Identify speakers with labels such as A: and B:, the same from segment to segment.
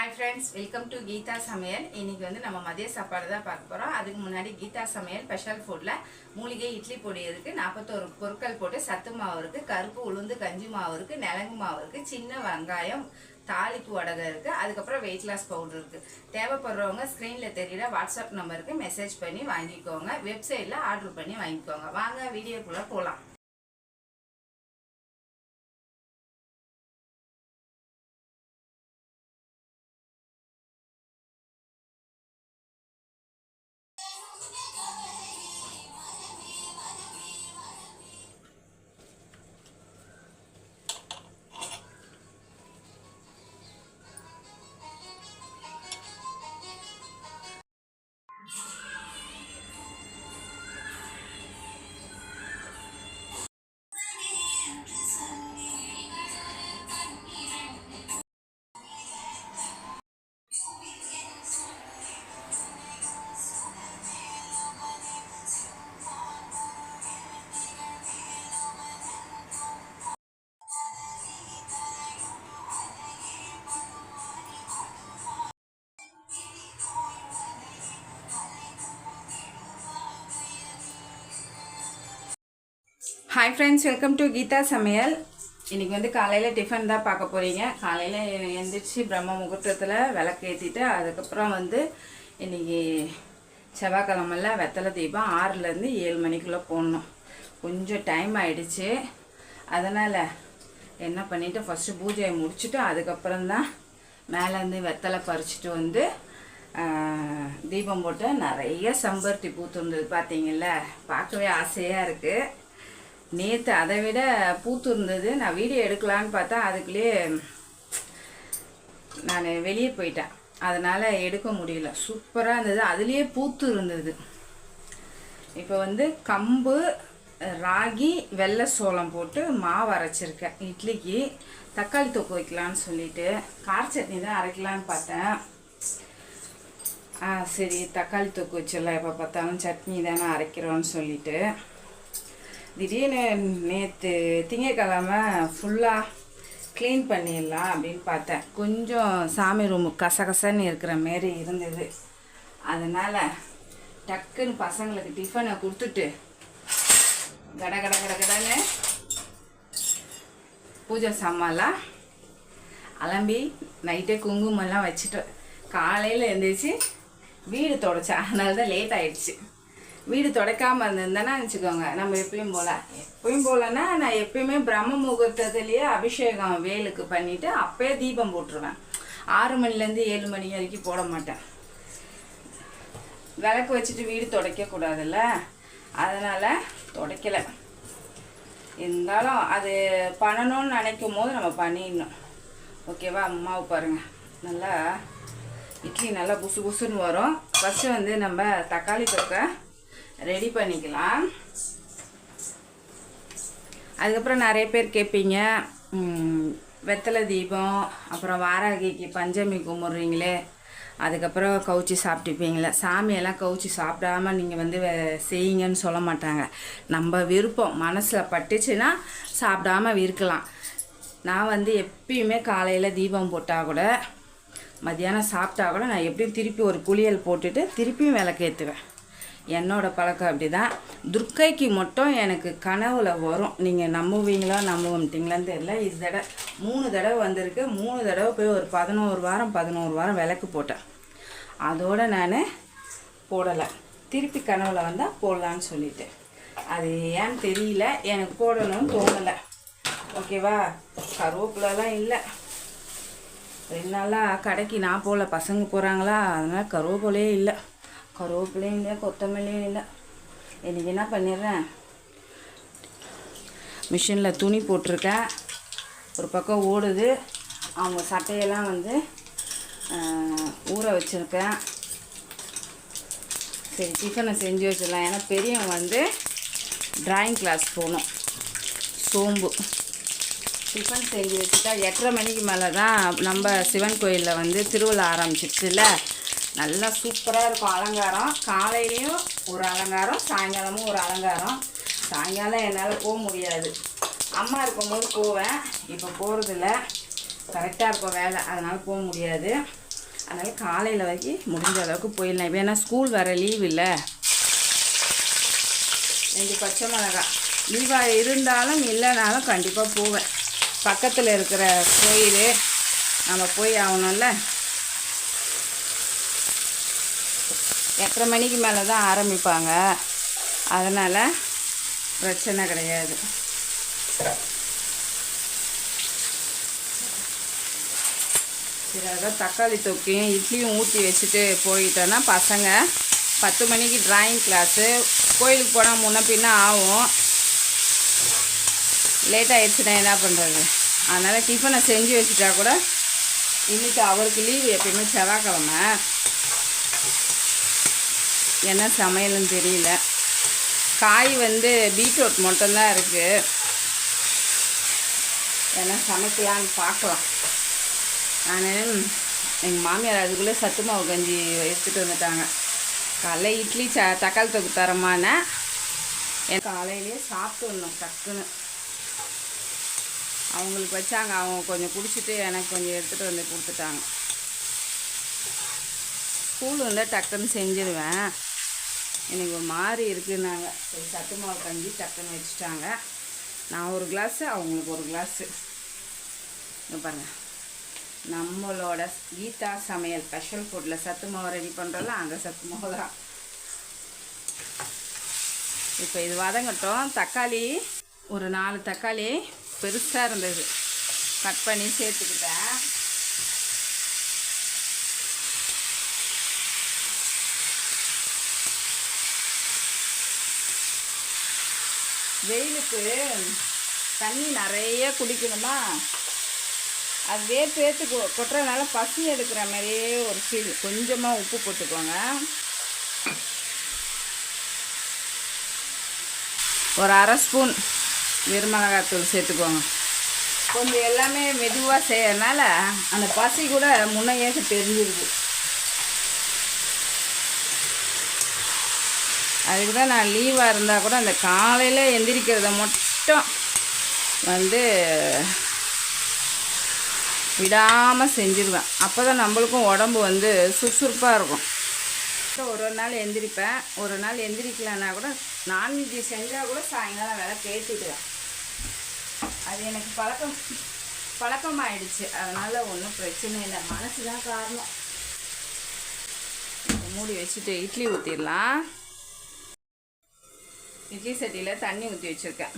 A: Hi friends welcome to Geetha சமையல் இன்னைக்கு வந்து நம்ம மதிய சாப்பாடு தான் பார்க்க போகிறோம் அதுக்கு முன்னாடி கீதா சமையல் ஸ்பெஷல் ஃபுட்டில் மூலிகை இட்லி பொடி இருக்குது நாற்பத்தோரு பொருட்கள் போட்டு சத்து மாவு இருக்குது கருப்பு உளுந்து கஞ்சி மாவு இருக்குது நிலங்கு மாவு இருக்குது சின்ன வெங்காயம் தாளிப்பு உடகை இருக்குது அதுக்கப்புறம் வெயிட் லாஸ் பவுடர் இருக்குது தேவைப்படுறவங்க ஸ்க்ரீனில் தெரியல வாட்ஸ்அப் நம்பருக்கு மெசேஜ் பண்ணி வாங்கிக்கோங்க. வெப்சைட்டில் ஆர்டர் பண்ணி வாங்கிக்கோங்க. வாங்க வீடியோக்குள்ளே போகலாம் hi friends welcome to Geetha சமையல் இன்னைக்கு வந்து காலையில் டிஃபன் தான் பார்க்க போகிறீங்க காலையில் எழுந்திரிச்சு பிரம்ம முகூர்த்தத்தில் விளக்கு ஏற்றிட்டு அதுக்கப்புறம் வந்து இன்னைக்கு செவ்வாய்க்கிழமெல்லாம் வெத்தலை தீபம் ஆறுலேருந்து ஏழு மணிக்குள்ளே போடணும். கொஞ்சம் டைம் ஆகிடுச்சு அதனால் என்ன பண்ணிவிட்டு ஃபஸ்ட்டு பூஜையை முடிச்சுட்டு அதுக்கப்புறம் தான் மேலேருந்து வெத்தலை பறிச்சுட்டு வந்து தீபம் போட்டு நிறைய செம்பருத்தி பூத்துருந்தது பார்த்தீங்கள பார்க்கவே ஆசையாக இருக்குது நேற்று அதை விட பூத்து இருந்தது. நான் வீடியோ எடுக்கலான்னு பார்த்தா அதுக்குள்ளேயே நான் வெளியே போயிட்டேன். அதனால் எடுக்க முடியல. சூப்பராக இருந்தது. அதுலேயே பூத்து இருந்தது. இப்போ வந்து கம்பு ராகி வெள்ளை சோளம் போட்டு மாவு அரைச்சிருக்கேன். இட்லிக்கு தக்காளி தொக்கு வைக்கலான்னு சொல்லிட்டு கார சட்னி தான் அரைக்கலான்னு பார்த்தேன். ஆ சரி தக்காளி தொக்கு வச்சிடலாம். எப்போ பார்த்தாலும் சட்னி தானே அரைக்கிறோன்னு சொல்லிட்டு. திடீர்னு நேற்று திங்கக்கிழமை ஃபுல்லாக க்ளீன் பண்ணிடலாம் அப்படின்னு பார்த்தேன். கொஞ்சம் சாமி ரூம் கசகசன்னு இருக்கிற மாரி இருந்தது. அதனால் டக்குன்னு பசங்களுக்கு டிஃபனை கொடுத்துட்டு கட கட கட கடன்னு பூஜை சாமான்லாம் அலம்பி நைட்டே குங்குமம்லாம் வச்சுட்டு காலையில் எழுந்திரிச்சு வீடு தொடச்சேன். அதனால தான் லேட் ஆயிடுச்சு. வீடு தொடக்காமல் இருந்திருந்தேன்னா வச்சுக்கோங்க நம்ம எப்பயும் போல். எப்பயும் போலன்னா நான் எப்பயுமே பிரம்ம முகூர்த்தத்துலேயே அபிஷேகம் வேலுக்கு பண்ணிவிட்டு அப்போயே தீபம் போட்டுருவேன். ஆறு மணிலேருந்து ஏழு மணி வரைக்கும் போட மாட்டேன். விளக்கு வச்சுட்டு வீடு துடைக்கக்கூடாதுல்ல? அதனால் துடைக்கலை. இருந்தாலும் அது பண்ணணும்னு நினைக்கும் போது நம்ம பண்ணிடணும். ஓகேவா? அம்மாவை பாருங்க. நல்லா இட்லி நல்லா புசு புசுன்னு வரும். ஃபஸ்ட்டு வந்து நம்ம தக்காளி தொக்கை ரெடி பண்ணிக்கலாம். அதுக்கப்புறம் நிறைய பேர் கேட்பீங்க வெத்தலை தீபம் அப்புறம் வாராகிக்கு பஞ்சமி கும்பிட்றீங்களே அதுக்கப்புறம் கவுச்சி சாப்பிட்டுப்பீங்களே. சாமியெல்லாம் கவுச்சி சாப்பிடாம நீங்கள் வந்து வே- செய்யுங்கன்னு சொல்ல மாட்டாங்க. நம்ம விருப்பம் மனசில் பட்டுச்சுன்னா சாப்பிடாம இருக்கலாம். நான் வந்து எப்பயுமே காலையில் தீபம் போட்டால் கூட மத்தியானம் சாப்பிட்டா கூட நான் எப்படியும் திருப்பி ஒரு குளியல் போட்டுட்டு திருப்பியும் விளக்கேற்றுவேன் என்னோடய பழக்கம் அப்படி தான் துர்க்கைக்கு மட்டும் எனக்கு கனவுல வரும். நீங்கள் நம்புவீங்களா நம்புவீங்களான்னு தெரியல. இது தடவை மூணு தடவை வந்திருக்கு. மூணு தடவை போய் ஒரு பதினோரு வாரம் பதினோரு வாரம் விளக்கு போட்டேன். அதோட நான் போடலை. திருப்பி கனவுல வந்தால் போடலான்னு சொல்லிட்டு அது ஏன்னு தெரியல. எனக்கு போடணும்னு தோணலை. ஓகேவா? கருவேப்பிலலாம் இல்லை. ரெண்டு நாளாக கடைக்கு நான் போகல பசங்க போகிறாங்களா அதனால் கருவேப்பிலையே இல்லை. கருவேப்பிலையும் இல்லை கொத்தமல்லியும் இல்லை எனக்கு என்ன பண்ணிடுறேன் மிஷினில் துணி போட்டிருக்கேன் ஒரு பக்கம் ஓடுது அவங்க சட்டையெல்லாம் வந்து ஊற வச்சுருக்கேன் சரி டிஃபனை செஞ்சு வச்சிடலாம் ஏன்னா பெரியவன் வந்து ட்ராயிங் கிளாஸ் போகணும் சோம்பு டிஃபன் செஞ்சு வச்சுட்டா எட்டரை மணிக்கு மேலே தான் நம்ம சிவன் கோயிலில் வந்து திருவிழா ஆரம்பிச்சிருச்சுல நல்லா சூப்பராக இருக்கும் அலங்காரம். காலையிலையும் ஒரு அலங்காரம் சாயங்காலமும் ஒரு அலங்காரம். சாயங்காலம் என்னால் போக முடியாது. அம்மா இருக்கும்போது போவேன். இப்போ போகிறதில்ல கரெக்டாக இருக்கும் வேலை. அதனால் போக முடியாது. அதனால் காலையில் வரைக்கும் முடிஞ்ச அளவுக்கு போயிடலாம். இப்போ ஏன்னா ஸ்கூல் வர லீவ் இல்லை. ரெண்டு பச்சை மிளகா. லீவாக இருந்தாலும் இல்லைனாலும் கண்டிப்பாக போவேன். பக்கத்தில் இருக்கிற கோயில். நம்ம போய் ஆகணும்ல. எட்டரை மணிக்கு மேலே தான் ஆரம்பிப்பாங்க. அதனால் பிரச்சனை கிடையாது. சரி அதான் தக்காளி தொக்கையும் இட்லியும் ஊற்றி வச்சுட்டு போயிட்டோன்னா பசங்க பத்து மணிக்கு ட்ராயிங் கிளாஸு கோயிலுக்கு போனால் முன்ன பின்ன ஆகும். லேட் ஆயிடுச்சுன்னா என்ன பண்ணுறது அதனால் டிஃபனை செஞ்சு வச்சுட்டா கூட இன்றைக்கி அவருக்கு லீவு எப்பயுமே செவ்வாய்க்கிழமை. என்ன சமையல்னு தெரியல. காய் வந்து பீட்ரூட் மட்டும்தான் இருக்குது என்ன சமைக்கலான்னு பார்க்கலாம். நான் எங்கள் மாமியார் அதுக்குள்ளே சத்து மாவு கஞ்சி எடுத்துகிட்டு வந்துட்டாங்க. காலைல இட்லி ச தக்காளி தொக்கு தரமான என் காலையிலேயே சாப்பிட்டுடணும் டக்குன்னு. அவங்களுக்கு வச்சாங்க அவங்க கொஞ்சம் குடிச்சிட்டு எனக்கு கொஞ்சம் எடுத்துகிட்டு வந்து கொடுத்துட்டாங்க. ஸ்கூல் வந்தால் டக்குன்னு செஞ்சிடுவேன் எனக்கு ஒரு மாதிரி இருக்குன்னாங்க. சரி சத்து மாவு கஞ்சி டக்குன்னு வச்சுட்டாங்க. நான் ஒரு கிளாஸு அவங்களுக்கு ஒரு கிளாஸு இங்கே பாருங்கள் நம்மளோட கீதா சமையல் ஸ்பெஷல் ஃபுட்டில் சத்து மாவு ரெடி பண்ணுறோம்ல அந்த சத்து மாவு தான் இப்போ இது வதங்கட்டும். தக்காளி ஒரு நாலு தக்காளி பெருசாக இருந்தது. கட் பண்ணி சேர்த்துக்கிட்டேன். வெயிலுக்கு தண்ணி நிறைய குடிக்கணுமா? அது வேர்த்து வேர்த்து கொ கொட்டுறதுனால பசி எடுக்கிற மாதிரியே ஒரு ஃபீல் கொஞ்சமாக உப்பு போட்டுக்கோங்க. ஒரு அரை ஸ்பூன் வெறுமிளகாத்தூள் சேர்த்துக்கோங்க. கொஞ்சம் எல்லாமே மெதுவாக செய்யறதுனால அந்த பசி கூட முன்னையே தெரிஞ்சிருக்கு அதுக்கு தான் நான் லீவாக இருந்தால் கூட அந்த காலையில் எந்திரிக்கிறத மட்டும் வந்து விடாமல் செஞ்சிருவேன். அப்போ தான் நம்மளுக்கும் உடம்பு வந்து சுறுசுறுப்பாக இருக்கும். ஒரு ஒரு நாள் எந்திரிப்பேன். ஒரு நாள் எந்திரிக்கலன்னா கூட நான்வெஜ் செஞ்சால் கூட சாயங்காலம் வேலை பேசிடுவேன் அது எனக்கு பழக்கம் பழக்கமாயிடுச்சு. அதனால் ஒன்றும் பிரச்சனை இல்லை. மனசு தான் காரணம். மூடி வச்சுட்டு இட்லி ஊற்றிடலாம் இட்லி சட்டியில் தண்ணி ஊற்றி வச்சுருக்கேன்.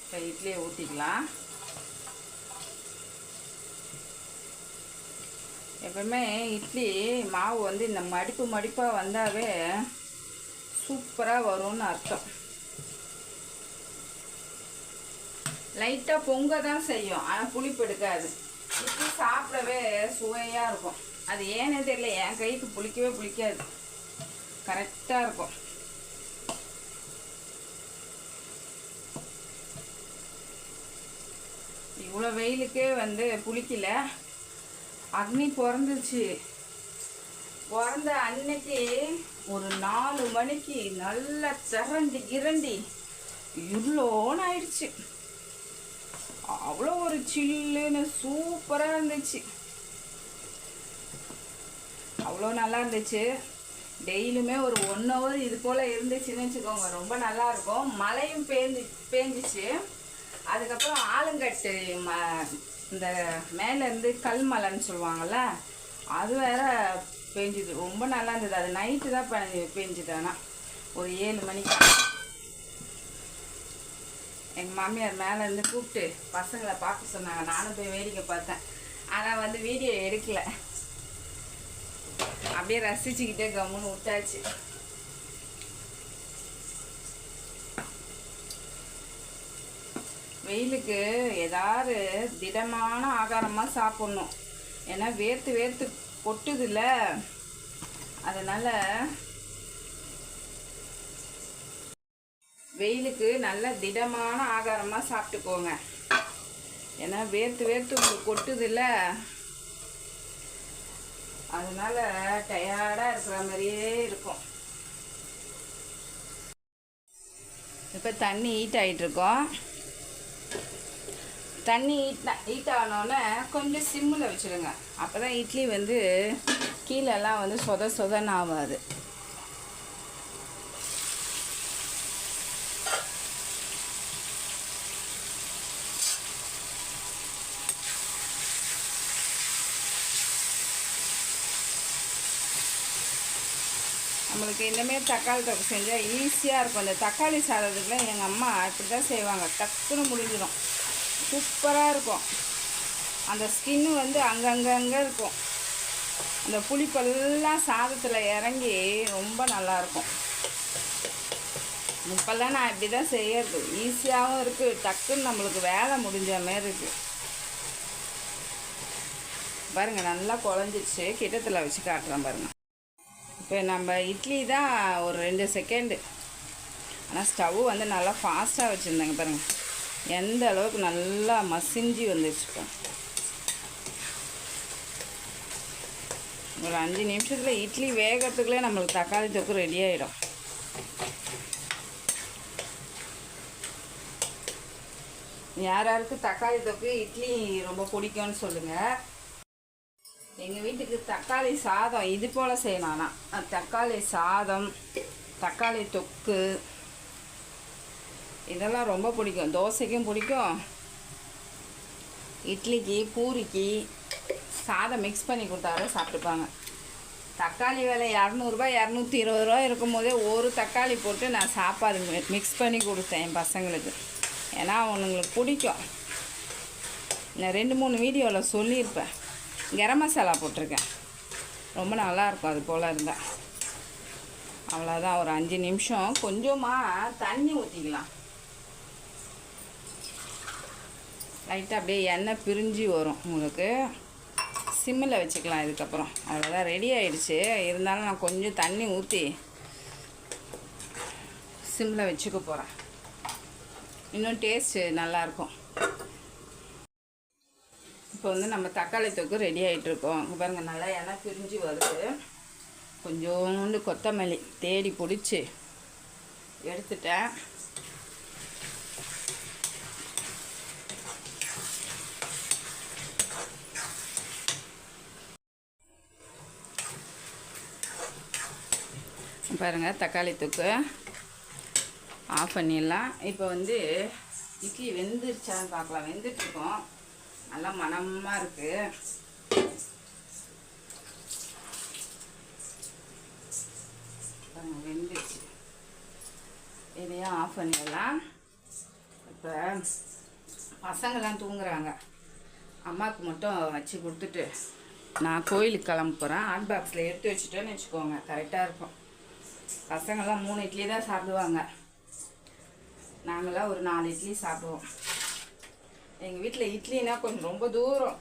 A: இப்போ இட்லியை ஊற்றிக்கலாம் எப்பவுமே இட்லி மாவு வந்து இந்த மடிப்பு மடிப்பாக வந்தாவே சூப்பராக வரும்னு அர்த்தம். லைட்டாக பொங்க தான் செய்யும். ஆனால் புளிப்பு எடுக்காது. இட்லி சாப்பிடவே சுவையாக இருக்கும். அது ஏனே தெரியல. என் கைக்கு புளிக்கவே புளிக்காது. கரெக்டாக இருக்கும். இவ்வளோ வெயிலுக்கே வந்து புளிக்கல அக்னி பிறந்துச்சு. பிறந்த அன்னைக்கு ஒரு நாலு மணிக்கு நல்லா திரண்டி கிரண்டி இவ்வளோன்னு ஆயிடுச்சு. அவ்வளோ ஒரு சில்லுன்னு சூப்பராக இருந்துச்சு. அவ்வளோ நல்லா இருந்துச்சு. டெய்லியுமே ஒரு ஒன் ஹவர் இது போல் இருந்துச்சுன்னு வச்சுக்கோங்க. ரொம்ப நல்லா இருக்கும். மழையும் பேஞ்சு பேஞ்சிச்சு. அதுக்கப்புறம் ஆளுங்கட்டு ம இந்த மேலேருந்து கல் மலைன்னு சொல்லுவாங்கள்ல அது வேற பேஞ்சுது. ரொம்ப நல்லா இருந்தது. அது நைட்டு தான் பெஞ்சு பேஞ்சுது ஆனால் ஒரு ஏழு மணிக்கு. எங்கள் மாமியார் மேலேருந்து கூப்பிட்டு பசங்களை பார்க்க சொன்னாங்க. நானும் போய் வேடிக்கை பார்த்தேன். ஆனால் வந்து வீடியோ எடுக்கலை. அப்படியே ரசிச்சுக்கிட்டே கம்முன்னு விட்டாச்சு. வெயிலுக்கு ஏதாவது திடமான ஆகாரமாக சாப்பிட்ணும். ஏன்னா வேர்த்து வேர்த்து கொட்டுதுல்ல. அதனால் வெயிலுக்கு நல்ல திடமான ஆகாரமாக சாப்பிட்டுக்கோங்க. ஏன்னா வேர்த்து வேர்த்து உங்களுக்கு கொட்டுதுல்ல. அதனால டயர்டாக இருக்கிற மாதிரியே இருக்கும். இப்போ தண்ணி ஹீட் ஆகிட்டுருக்கோம் தண்ணி ஹீட் ஹீட் ஆனோடனே கொஞ்சம் சிம்மில் வச்சுருங்க. அப்போ தான் இட்லி வந்து கீழெல்லாம் வந்து சொத சொதன்னு ஆகாது நம்மளுக்கு இந்தமாரி தக்காளி தொக்கு செஞ்சால் ஈஸியாக இருக்கும். இந்த தக்காளி சாதத்துக்குலாம் எங்கள் அம்மா இப்படி தான் செய்வாங்க. டக்குன்னு முடிஞ்சிடும். சூப்பராக இருக்கும். அந்த ஸ்கின்னு வந்து அங்கங்கங்கே இருக்கும். அந்த புளிப்பெல்லாம் சாதத்தில் இறங்கி ரொம்ப நல்லாயிருக்கும் இப்போல்லாம் நான் இப்படி தான் செய்யறது ஈஸியாகவும் இருக்குது டக்குன்னு நம்மளுக்கு வேலை முடிஞ்ச மாதிரி இருக்குது பாருங்கள் நல்லா குழஞ்சிச்சு கிட்டத்தில் வச்சு காட்டுறேன் பாருங்கள் இப்போ நம்ம இட்லி தான் ஒரு ரெண்டு செகண்டு ஆனால் ஸ்டவ் வந்து நல்லா ஃபாஸ்ட்டாக வச்சுருந்தாங்க பாருங்கள் எந்த அளவுக்கு நல்லா மசிஞ்சு வந்துருச்சு இப்போ ஒரு அஞ்சு நிமிஷத்தில் இட்லி வேகிறதுக்குள்ளே நம்மளுக்கு தக்காளி தொக்கு ரெடி ஆகிடும் யார் யாருக்கு தக்காளி தொக்கு இட்லி ரொம்ப பிடிக்கும்னு சொல்லுங்கள் எங்கள் வீட்டுக்கு தக்காளி சாதம் இது போல் செய்யலாம்னா தக்காளி சாதம் தக்காளி தொக்கு இதெல்லாம் ரொம்ப பிடிக்கும். தோசைக்கும் பிடிக்கும். இட்லிக்கு பூரிக்கு சாதம் மிக்ஸ் பண்ணி கொடுத்தாலும் சாப்பிட்டுப்பாங்க. தக்காளி விலை இரநூறுபா இரநூத்தி இருபது ரூபா இருக்கும் போதே ஒரு தக்காளி போட்டு நான் சாப்பாடு மிக்ஸ் பண்ணி கொடுத்தேன் என் பசங்களுக்கு. ஏன்னா அவனுங்களுக்கு பிடிக்கும். நான் ரெண்டு மூணு வீடியோவில் சொல்லியிருப்பேன். கரம் மசாலா போட்டிருக்கேன். ரொம்ப நல்லாயிருக்கும் அது போல் இருந்தால் அவ்வளோதான் ஒரு அஞ்சு நிமிஷம். கொஞ்சமாக தண்ணி ஊற்றிக்கலாம் லைட்டாக அப்படியே எண்ணெய் பிரிஞ்சு வரும் உங்களுக்கு. சிம்மில் வச்சுக்கலாம் இதுக்கப்புறம். அவ்வளோதான் ரெடி ஆகிடுச்சு இருந்தாலும் நான் கொஞ்சம் தண்ணி ஊற்றி சிம்மில் வச்சுக்க போகிறேன் இன்னும் டேஸ்ட்டு நல்லாயிருக்கும். இப்போ வந்து நம்ம தக்காளி தொக்கு ரெடி ஆகிட்டுருக்கோம் இங்கே பாருங்கள் நல்லா எண்ணெய் பிரிஞ்சு வருது. கொஞ்சோண்டு கொத்தமல்லி தேடி பிடிச்சி எடுத்துட்டேன். பாருங்கள் தக்காளி தொக்கு ஆஃப் பண்ணிடலாம். இப்போ வந்து இட்லி வெந்துருச்சான்னு பார்க்கலாம். வெந்துட்டுருக்கோம். நல்லா மனமாக இருக்குது வெந்துச்சு இதையும் ஆஃப் பண்ணிடலாம். இப்போ பசங்கள்லாம் தூங்குறாங்க. அம்மாவுக்கு மட்டும் வச்சு கொடுத்துட்டு நான் கோயிலுக்கு கிளம்ப போகிறேன் ஹாட் பாக்ஸில் எடுத்து வச்சுட்டேன்னு வச்சுக்கோங்க. கரெக்டாக இருக்கும். பசங்கள்லாம் மூணு இட்லி தான் சாப்பிடுவாங்க. நாங்களாம் ஒரு நாலு இட்லி சாப்பிடுவோம். எங்கள் வீட்டில் இட்லினா கொஞ்சம் ரொம்ப தூரம்.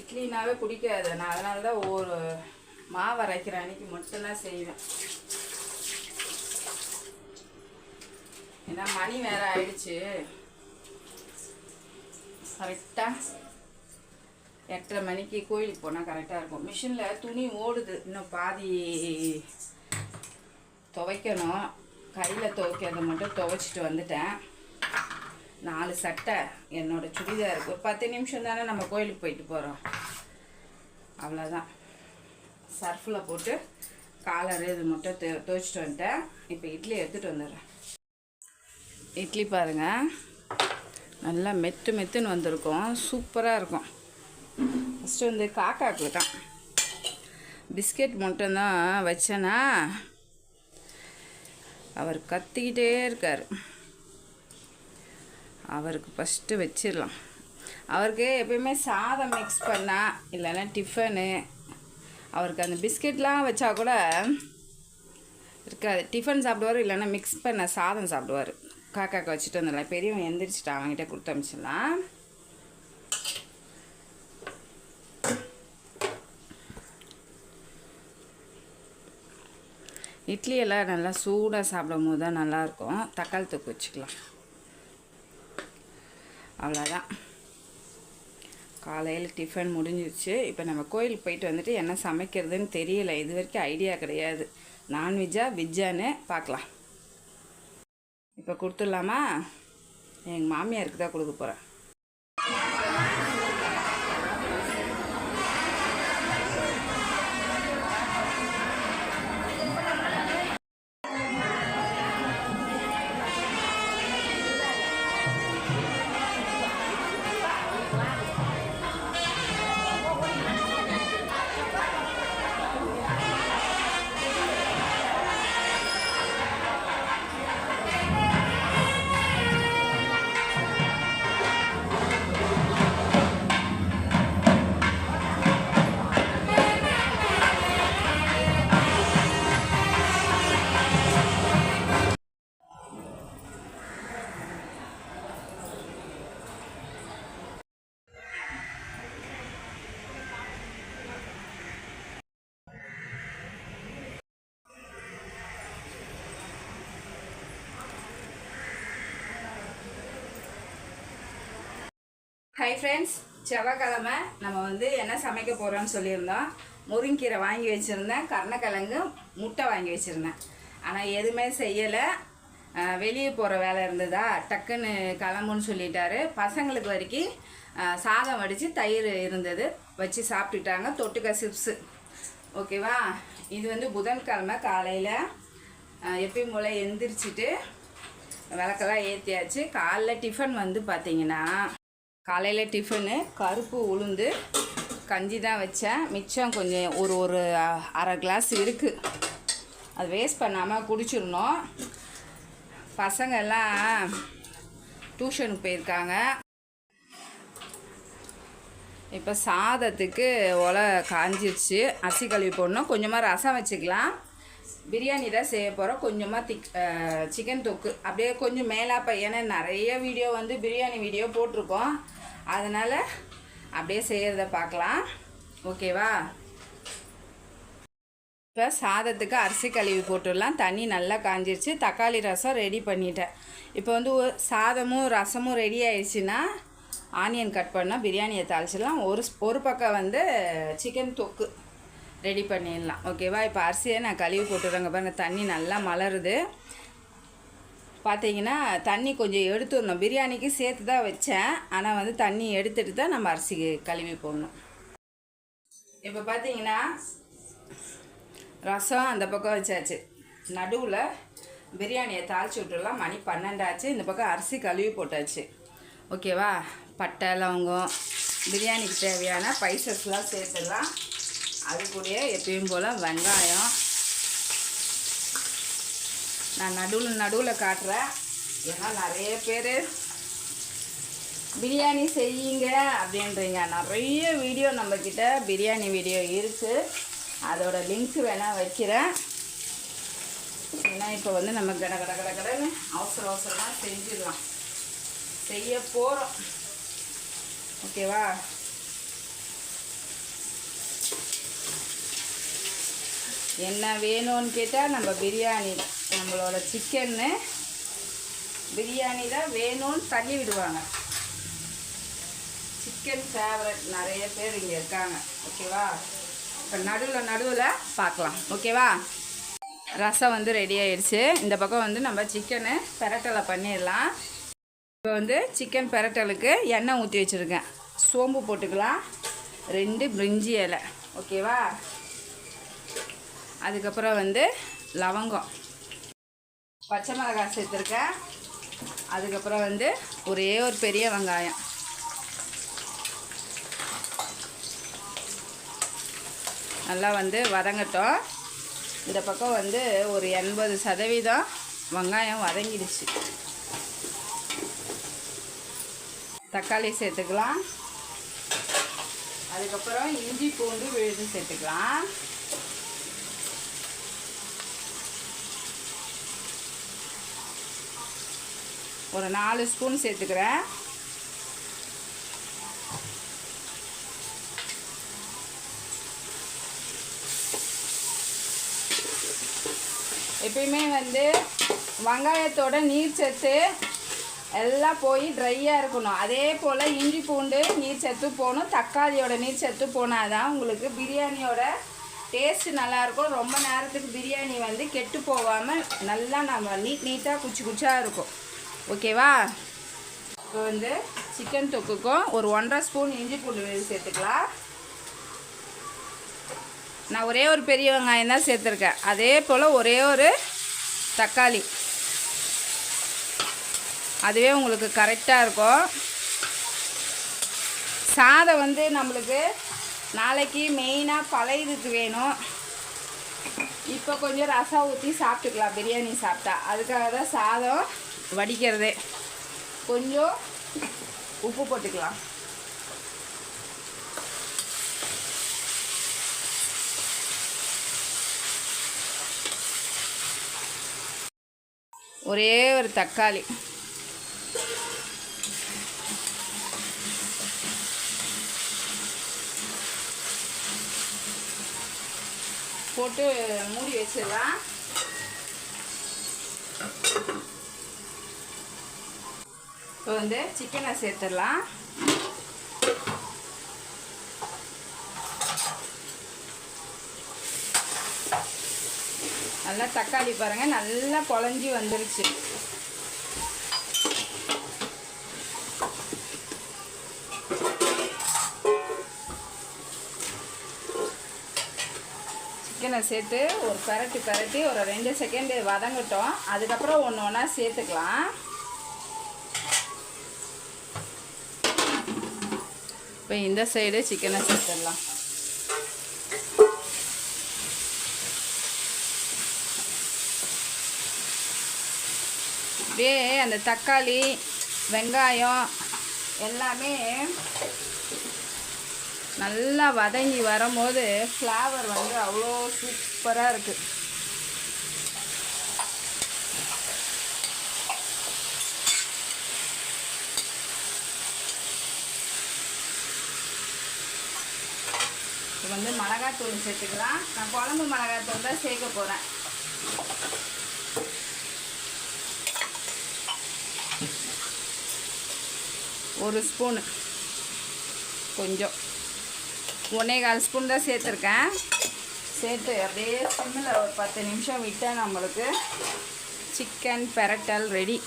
A: இட்லினாவே பிடிக்காது. நான் அதனால தான் ஒரு மாவு அரைக்கிற அன்னைக்கு மட்டும்தான் செய்வேன். ஏன்னா மணி வேற ஆயிடுச்சு. கரெக்டாக எட்டரை மணிக்கு கோயிலுக்கு போனால் கரெக்டாக இருக்கும். மிஷினில் துணி ஓடுது. இன்னும் பாதி துவைக்கணும். கையில் துவைக்கிறத மட்டும் துவைச்சிட்டு வந்துட்டேன். நாலு சட்டை என்னோட சுடிதார் ஒரு பத்து நிமிஷம் தானே நம்ம கோயிலுக்கு போயிட்டு போகிறோம் அவ்வளோதான் சர்ஃபில் போட்டு காலர் இது மட்டும் தே துவைச்சிட்டு வந்துட்டேன். இப்போ இட்லி எடுத்துகிட்டு வந்துடுறேன். இட்லி பாருங்கள் நல்லா மெத்து மெத்துன்னு வந்திருக்கும். சூப்பராக இருக்கும். ஃபஸ்ட்டு வந்து காக்காக்கு தான். பிஸ்கெட் மட்டும்தான் வச்சேன்னா அவர் கத்திக்கிட்டே இருக்கார். அவருக்கு ஃபஸ்ட்டு வச்சிடலாம். அவருக்கு எப்பயுமே சாதம் மிக்ஸ் பண்ணால் இல்லைன்னா டிஃபனு அவருக்கு அந்த பிஸ்கெட்லாம் வச்சா கூட இருக்காது. டிஃபன் சாப்பிடுவார் இல்லைன்னா மிக்ஸ் பண்ண சாதம் சாப்பிடுவார். காக்காக்கு வச்சுட்டு வந்துடலாம் பெரியவன் எந்திரிச்சிட்டா அவங்ககிட்ட கொடுத்து அமிச்சிடலாம். இட்லியெல்லாம் நல்லா சூடாக சாப்பிடும் போது தான் நல்லாயிருக்கும். தக்காளி தொக்கு வச்சுக்கலாம். அவ்வளோதான். காலையில் டிஃபன் முடிஞ்சிருச்சு. இப்போ நம்ம கோயிலுக்கு போயிட்டு வந்துட்டு என்ன சமைக்கிறதுன்னு தெரியல. இது வரைக்கும் ஐடியா கிடையாது. நான்வெஜ்ஜா வெஜ்ஜான்னு பார்க்கலாம். இப்போ கொடுத்துடலாமா? எங்கள் மாமியாருக்கு தான் கொடுக்க போகிறேன் ஹை ஃப்ரெண்ட்ஸ் செவ்வாய்க்கிழமை நம்ம வந்து என்ன சமைக்க போகிறோம்னு சொல்லியிருந்தோம். முருங்கீரை வாங்கி வச்சுருந்தேன். கருணக்கிழங்கு முட்டை வாங்கி வச்சுருந்தேன். ஆனால் எதுவுமே செய்யலை. வெளியே போகிற வேலை இருந்ததா? டக்குன்னு கிளம்புன்னு சொல்லிட்டாரு. பசங்களுக்கு வரைக்கும் சாதம் வடித்து தயிர் இருந்தது. வச்சு சாப்பிட்டுட்டாங்க. தொட்டுக்க சிப்ஸு. ஓகேவா? இது வந்து புதன்கிழமை காலையில். எப்பயும் போல் எந்திரிச்சிட்டு விளக்கெல்லாம் ஏற்றியாச்சு காலைல டிஃபன் வந்து பார்த்தீங்கன்னா காலையில் டிஃபனு கருப்பு உளுந்து கஞ்சி தான் வச்சேன். மிச்சம் கொஞ்சம் ஒரு ஒரு அரை கிளாஸ் இருக்குது அது வேஸ்ட் பண்ணாமல் குடிச்சிடணும். பசங்கள்லாம் டியூஷனுக்கு போயிருக்காங்க. இப்போ சாதத்துக்கு ஒலை காஞ்சிருச்சு. அரிசி கழுவி போடணும். கொஞ்சமாக ரசம் வச்சுக்கலாம். பிரியாணி தான் செய்ய போகிறோம் கொஞ்சமாக திக் சிக்கன் தொக்கு. அப்படியே கொஞ்சம் மேலாப்ப. ஏன்னா நிறைய வீடியோ வந்து பிரியாணி வீடியோ போட்டிருக்கோம். அதனால் அப்படியே செய்கிறத பார்க்கலாம். ஓகேவா? இப்போ சாதத்துக்கு அரிசி கழுவி போட்டுடலாம். தண்ணி நல்லா காஞ்சிருச்சு. தக்காளி ரசம் ரெடி பண்ணிட்டேன். இப்போ வந்து சாதமும் ரசமும் ரெடி ஆயிடுச்சுன்னா ஆனியன் கட் பண்ணால் பிரியாணியை தாளிச்சிடலாம். ஒரு ஸ்- ஒரு பக்கம் வந்து சிக்கன் தொக்கு ரெடி பண்ணிடலாம். ஓகேவா? இப்போ அரிசியை நான் கழுவி போட்டுடுறேங்க பாருங்க. தண்ணி நல்லா மலருது. பார்த்தீங்கன்னா தண்ணி கொஞ்சம் எடுத்துடணும் பிரியாணிக்கு சேர்த்து தான் வச்சேன். ஆனால் வந்து தண்ணி எடுத்துட்டு தான் நம்ம அரிசி கழுவி போடணும் இப்போ பார்த்தீங்கன்னா ரசம் அந்த பக்கம் வச்சாச்சு. நடுவில் பிரியாணியை தாளிச்சு விட்டுடலாம். மணி பன்னெண்டாச்சு. இந்த பக்கம் அரிசி கழுவி போட்டாச்சு. ஓகேவா? பட்டை லவங்கம் பிரியாணிக்கு தேவையான பைசஸ்லாம் சேர்த்துடலாம். அது கூட எப்பயும் போல் வெங்காயம் நான் நடுவில் நடுவில் காட்டுறேன். ஏன்னா நிறைய பேர் பிரியாணி செய்யுங்க அப்படின்றீங்க. நிறைய வீடியோ நம்மக்கிட்ட பிரியாணி வீடியோ இருக்குது அதோட லிங்க் வேணால் வைக்கிறேன். ஏன்னா இப்போ வந்து நம்ம கட கட கட கடன்னு அவசர அவசரமாக செஞ்சிடலாம். செய்ய போகிறோம் ஓகேவா? என்ன வேணும்னு கேட்டால் நம்ம பிரியாணி நம்மளோட சிக்கன்னு பிரியாணி தான் வேணும்னு தள்ளி விடுவாங்க. சிக்கன் ஃபேவரட் நிறைய பேர் இங்கே இருக்காங்க. ஓகேவா? இப்போ நடுவில் நடுவில் பார்க்கலாம். ஓகேவா? ரசம் வந்து ரெடி ஆயிடுச்சு. இந்த பக்கம் வந்து நம்ம சிக்கனு பெரட்டலை பண்ணிடலாம். இப்போ வந்து சிக்கன் பெரட்டலுக்கு எண்ணெய் ஊற்றி வச்சுருக்கேன். சோம்பு போட்டுக்கலாம். ரெண்டு பிரிஞ்சி இலை. ஓகேவா? அதுக்கப்புறம் வந்து லவங்கம். பச்சை மிளகாய் சேர்த்துருக்கேன். அதுக்கப்புறம் வந்து ஒரே ஒரு பெரிய வெங்காயம். நல்லா வந்து வதங்கட்டும். இந்த பக்கம் வந்து ஒரு எண்பது சதவீதம் வெங்காயம் வதங்கிடுச்சு. தக்காளி சேர்த்துக்கலாம். அதுக்கப்புறம் இஞ்சி பூண்டு விழுது சேர்த்துக்கலாம். ஒரு நாலு ஸ்பூன் சேர்த்துக்கிறேன். எப்பயுமே வந்து வெங்காயத்தோட நீர் சத்து எல்லாம் போய் ட்ரையாக இருக்கணும். அதே போல் இஞ்சி பூண்டு நீர் சத்து போகணும். தக்காளியோட நீர் சத்து போனால் தான் உங்களுக்கு பிரியாணியோட டேஸ்ட்டு நல்லாயிருக்கும். ரொம்ப நேரத்துக்கு பிரியாணி வந்து கெட்டு போகாமல் நல்லா நம்ம நீட் நீட்டாக குச்சி குச்சியாக இருக்கும். ஓகேவா? இப்போ வந்து சிக்கன் தொக்குக்கும் ஒரு ஒன்றரை ஸ்பூன் இஞ்சி பூண்டு விழுது சேர்த்துக்கலாம். நான் ஒரே ஒரு பெரிய வெங்காயம் தான் சேர்த்துருக்கேன். அதே போல் ஒரே ஒரு தக்காளி. அதுவே உங்களுக்கு கரெக்டாக இருக்கும். சாதம் வந்து நம்மளுக்கு நாளைக்கு மெயினாக பழையதுக்கு வேணும். இப்போ கொஞ்சம் ரசம் ஊற்றி சாப்பிட்டுக்கலாம். பிரியாணி சாப்பிட்டா. அதுக்காக தான் சாதம் வடிக்கிறதே. கொஞ்சம் உப்பு போட்டுக்கலாம். ஒரே ஒரு தக்காளி. போட்டு மூடி வச்சிடலாம். இப்போ வந்து சிக்கனை சேர்த்துடலாம். நல்லா தக்காளி பாருங்க நல்லா குழஞ்சி வந்துருச்சு. சிக்கனை சேர்த்து ஒரு பரட்டி பரட்டி ஒரு ரெண்டு செகண்டு வதங்கட்டும். அதுக்கப்புறம் ஒன்று ஒன்றா சேர்த்துக்கலாம். இப்போ இந்த சைடு சிக்கனை சேர்த்துடலாம். அப்படியே அந்த தக்காளி வெங்காயம் எல்லாமே நல்லா வதங்கி வரும்போது ஃப்ளேவர் வந்து அவ்வளோ சூப்பராக இருக்குது இப்போ வந்து மிளகாத்தூள் சேர்த்துக்கலாம். நான் குழம்பு மிளகாத்தூள் தான் சேர்க்க போகிறேன் ஒரு ஸ்பூனு கொஞ்சம். ஒன்றே கால் ஸ்பூன் தான் சேர்த்துருக்கேன். சேர்த்து அப்படியே சிம்மில் ஒரு பத்து நிமிஷம் விட்டால் நம்மளுக்கு சிக்கன் பெரட்டல் ரெடி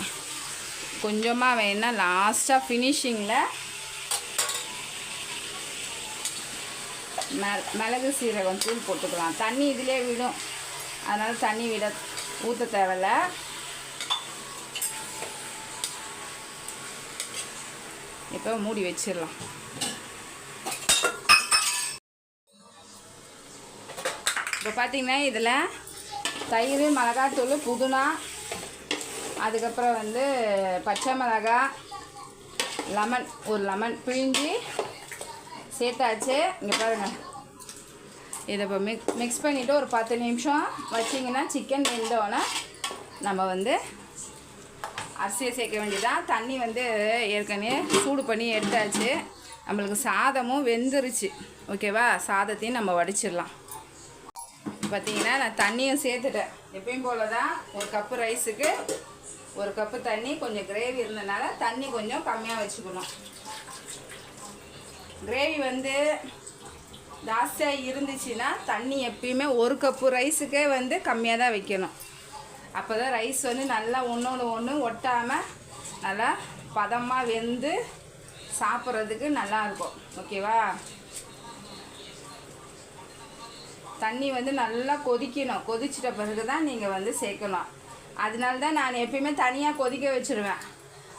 A: கொஞ்சமாக வேணால் லாஸ்ட்டாக ஃபினிஷிங்கில் மெ மிளகு சீரகம் தூள் போட்டுக்கலாம். தண்ணி இதிலே விடும். அதனால் தண்ணி விட ஊற்ற தேவையில்ல. இப்போ மூடி வச்சிடலாம். இப்போ பார்த்தீங்கன்னா இதில் தயிர் மிளகாத்தூள் புதினா அதுக்கப்புறம் வந்து பச்சை மிளகா லெமன் ஒரு லெமன் பிழிஞ்சி சேர்த்தாச்சு. இங்கே பாருங்கள் இதை இப்போ மிக் மிக்ஸ் பண்ணிவிட்டு ஒரு பத்து நிமிஷம் வச்சிங்கன்னா சிக்கன் வெந்தோடனே நம்ம வந்து அரிசியை சேர்க்க வேண்டியதான் தண்ணி வந்து ஏற்கனவே சூடு பண்ணி எடுத்தாச்சு. நம்மளுக்கு சாதமும் வெந்துருச்சு. ஓகேவா சாதத்தையும் நம்ம வடிச்சிடலாம். பார்த்தீங்கன்னா நான் தண்ணியும் சேர்த்துட்டேன். எப்பயும் போல தான் ஒரு கப்பு ரைஸுக்கு ஒரு கப்பு தண்ணி கொஞ்சம் கிரேவி இருந்தனால தண்ணி கொஞ்சம் கம்மியாக வச்சுக்கணும். கிரேவி வந்து ஜாஸ்தியாக இருந்துச்சுன்னா தண்ணி எப்பயுமே ஒரு கப்பு ரைஸுக்கே வந்து கம்மியாக தான் வைக்கணும். அப்போ தான் ரைஸ் வந்து நல்லா ஒன்றோடு ஒன்று ஒட்டாமல் நல்லா பதமாக வெந்து சாப்பிட்றதுக்கு நல்லாயிருக்கும் ஓகேவா தண்ணி வந்து நல்லா கொதிக்கணும். கொதிச்சிட்ட பிறகு தான் நீங்கள் வந்து சேர்க்கணும் அதனால தான் நான் எப்பயுமே தனியாக கொதிக்க வச்சுருவேன்.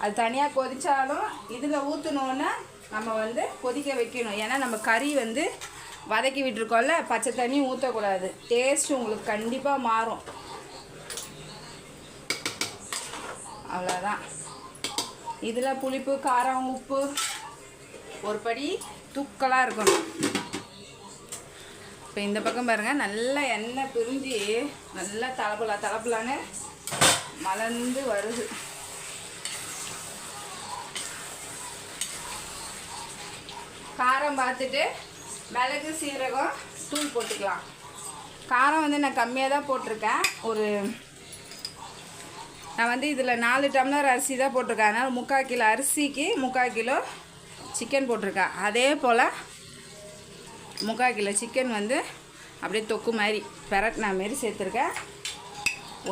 A: அது தனியாக கொதித்தாலும் இதில் ஊற்றணுன்னு நம்ம வந்து கொதிக்க வைக்கணும். ஏன்னா நம்ம கறி வந்து வதக்கி விட்டுருக்கோம்ல பச்சை தண்ணி ஊற்றக்கூடாது டேஸ்ட் உங்களுக்கு கண்டிப்பாக மாறும். அவ்வளோதான் இதில் புளிப்பு காரம் உப்பு ஒரு படி தூக்கலாக இருக்கணும். இப்போ இந்த பக்கம் பாருங்கள் நல்லா எண்ணெய் பிரிஞ்சு நல்லா தலப்பலா தலப்பலான்னு மலர்ந்து வருது. காரம் பார்த்துட்டு மிளகு சீரகம் தூள் போட்டுக்கலாம். காரம் வந்து நான் கம்மியாக தான் போட்டிருக்கேன். ஒரு நான் வந்து இதில் நாலு டம்ளர் அரிசி தான் போட்டிருக்கேன். அதனால் முக்கால் கிலோ அரிசிக்கு முக்கால் கிலோ சிக்கன் போட்டிருக்கேன். அதே போல் முக்கால் கிலோ சிக்கன் வந்து அப்படியே தொக்கு மாதிரி பெரட்டினா மாரி சேர்த்துருக்கேன்.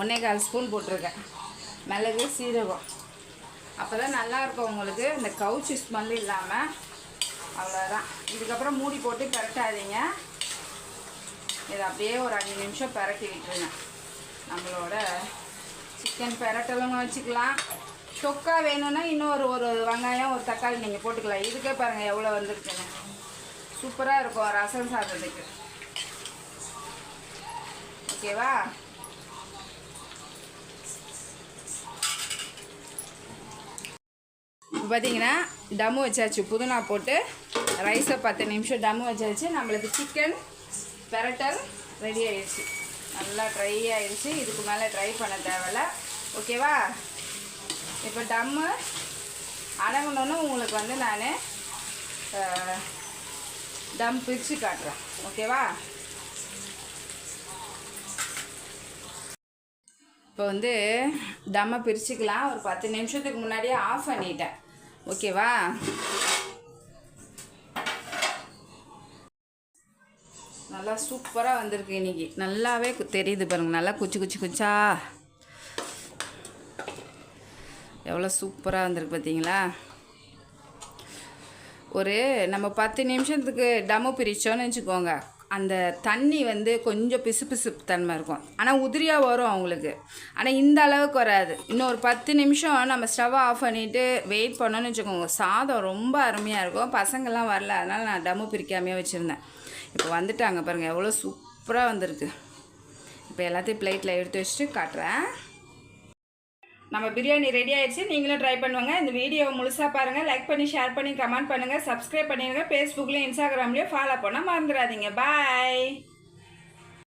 A: ஒன்றே கால் ஸ்பூன் போட்டிருக்கேன். மிளகு சீரகம். அப்போ தான் நல்லாயிருக்கும் உங்களுக்கு. இந்த கவுச்சி ஸ்மெல் இல்லாமல் அவ்வளோதான் இதுக்கப்புறம் மூடி போட்டு பரட்டாதீங்க. இதை அப்படியே ஒரு அஞ்சு நிமிஷம் பரட்டி விட்டுருங்க. நம்மளோட சிக்கன் பரட்டலும் வச்சுக்கலாம். சொக்கா வேணும்னா இன்னும் ஒரு ஒரு வெங்காயம் ஒரு தக்காளி நீங்கள் போட்டுக்கலாம். இதுக்கே பாருங்கள் எவ்வளோ வந்துருக்குங்க சூப்பராக இருக்கும் ரசம் சாதத்துக்கு. ஓகேவா? இப்போ பார்த்தீங்கன்னா டம்மு வச்சாச்சு. புதினா போட்டு ரைஸை பத்து நிமிஷம் டம்மு வச்சாச்சு. நம்மளுக்கு சிக்கன் பெரட்டல் ரெடி ஆயிடுச்சு. நல்லா ட்ரை ஆயிடுச்சு. இதுக்கு மேலே ட்ரை பண்ண தேவையில்ல. ஓகேவா இப்போ டம்மு அடங்கணுன்னு உங்களுக்கு வந்து நான் டம் பிரித்து காட்டுறேன். ஓகேவா இப்போ வந்து டம்மை பிரிச்சுக்கலாம். ஒரு பத்து நிமிஷத்துக்கு முன்னாடியே ஆஃப் பண்ணிட்டேன். ஓகேவா நல்லா சூப்பராக வந்திருக்கு இன்றைக்கி நல்லாவே தெரியுது பாருங்கள் நல்லா குச்சி குச்சி குச்சா. எவ்வளோ சூப்பராக வந்திருக்கு பார்த்தீங்களா ஒரு நம்ம பத்து நிமிஷத்துக்கு டம்மு பிரித்தோன்னு வச்சுக்கோங்க. அந்த தண்ணி வந்து கொஞ்சம் பிசு பிசுப்பு தன்மை இருக்கும். ஆனால் உதிரியாக வரும் அவங்களுக்கு. ஆனால் இந்த அளவுக்கு வராது. இன்னும் ஒரு பத்து நிமிஷம் நம்ம ஸ்டவ் ஆஃப் பண்ணிவிட்டு வெயிட் பண்ணோன்னு வச்சுக்கோங்க. சாதம் ரொம்ப அருமையாக இருக்கும். பசங்கள்லாம் வரல அதனால் நான் டம்மு பிரிக்காமையே வச்சுருந்தேன். இப்போ வந்துட்டாங்க பாருங்கள் எவ்வளோ சூப்பராக வந்திருக்கு. இப்போ எல்லாத்தையும் பிளேட்டில் எடுத்து வச்சுட்டு காட்டுறேன். நம்ம பிரியாணி ரெடி ஆயிடுச்சு நீங்களும் ட்ரை பண்ணுவாங்க இந்த வீடியோவை முழுசாக பாருங்கள் லைக் பண்ணி ஷேர் பண்ணி கமெண்ட் பண்ணுங்கள் சப்ஸ்கிரைப் பண்ணிடுங்க. ஃபேஸ்புக்லேயும் இன்ஸ்டாகிராம்லேயும் ஃபாலோ பண்ண மறந்துடாதீங்க. பாய்